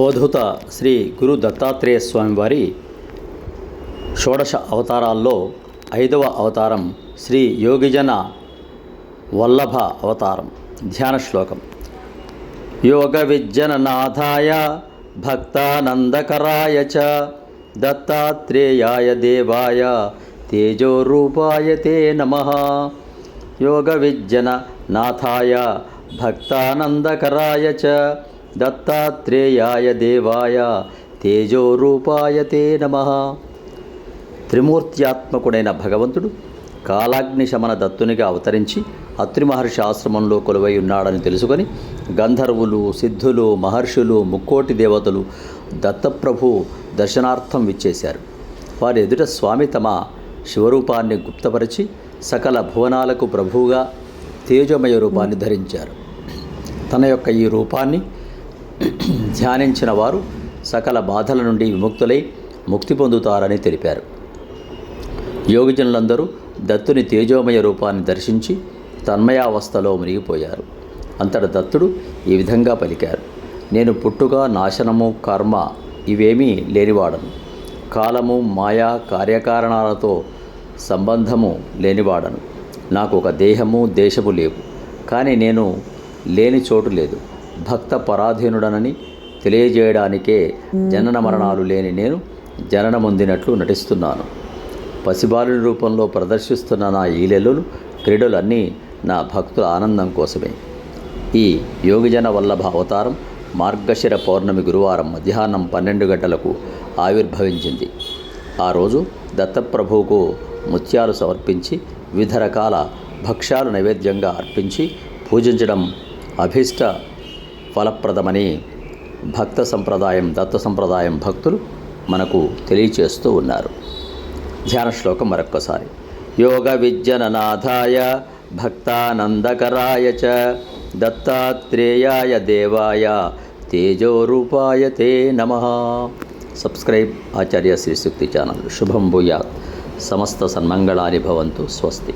అవధూత శ్రీ గురు దత్తాత్రేయ స్వామివారి షోడశ అవతారాల్లో ఐదవ అవతారం శ్రీ యోగిజన వల్లభ అవతారం ధ్యాన శ్లోకం. యోగ విజ్జననాథాయ భక్తానందకరాయ చ దత్తాత్రేయాయ దేవాయ తేజోరూపాయ తే నమ. యోగ విజ్జన నాథాయ భక్తానందకరాయ చ దత్తాత్రేయాయ దేవాయ తేజోరూపాయ తే నమ. త్రిమూర్త్యాత్మకుడైన భగవంతుడు కాలాగ్ని శమన దత్తునిగా అవతరించి అత్రి మహర్షి ఆశ్రమంలో కొలువై ఉన్నాడని తెలుసుకొని గంధర్వులు సిద్ధులు మహర్షులు ముక్కోటి దేవతలు దత్తప్రభు దర్శనార్థం విచ్చేశారు. వారి ఎదుట స్వామి తమ శివరూపాన్ని గుప్తపరిచి సకల భువనాలకు ప్రభువుగా తేజమయ రూపాన్ని ధరించారు. తన యొక్క ఈ రూపాన్ని ధ్యానించిన వారు సకల బాధల నుండి విముక్తులై ముక్తి పొందుతారని తెలిపారు. యోగిజనులందరూ దత్తుని తేజోమయ రూపాన్ని దర్శించి తన్మయావస్థలో మునిగిపోయారు. అంతట దత్తుడు ఈ విధంగా పలికారు నేను పుట్టుక నాశనము కర్మ ఇవేమీ లేనివాడను. కాలము మాయా కార్యకారణాలతో సంబంధము లేనివాడను. నాకు ఒక దేహము దేశము లేవు. కానీ నేను లేని చోటు లేదు. భక్త పరాధీనుడనని తెలియజేయడానికే జనన మరణాలు లేని నేను జననమొందినట్లు నటిస్తున్నాను. పసిబాలుని రూపంలో ప్రదర్శిస్తున్న నా ఈలెల్లులు క్రీడలన్నీ నా భక్తుల ఆనందం కోసమే. ఈ యోగిజన వల్లభ అవతారం మార్గశిర పౌర్ణమి గురువారం మధ్యాహ్నం పన్నెండు గంటలకు ఆవిర్భవించింది. ఆ రోజు దత్తప్రభువుకు ముత్యాలు సమర్పించి వివిధ రకాల భక్ష్యాలు నైవేద్యంగా అర్పించి పూజించడం అభీష్ట ఫలప్రదమని భక్త సంప్రదాయం దత్త సంప్రదాయం భక్తులు మనకు తెలియచేస్తూ ఉన్నారు. ధ్యాన శ్లోకం మరొక్కసారి. యోగ విజ్జననాథాయ భక్తానందకరాయ చ దత్తాత్రేయాయ దేవాయ తేజోరూపాయ తే నమ. Subscribe Acharya Srishakti channel. శుభం భూయాత్. సమస్త సన్మంగళాని భవంతు. స్వస్తి.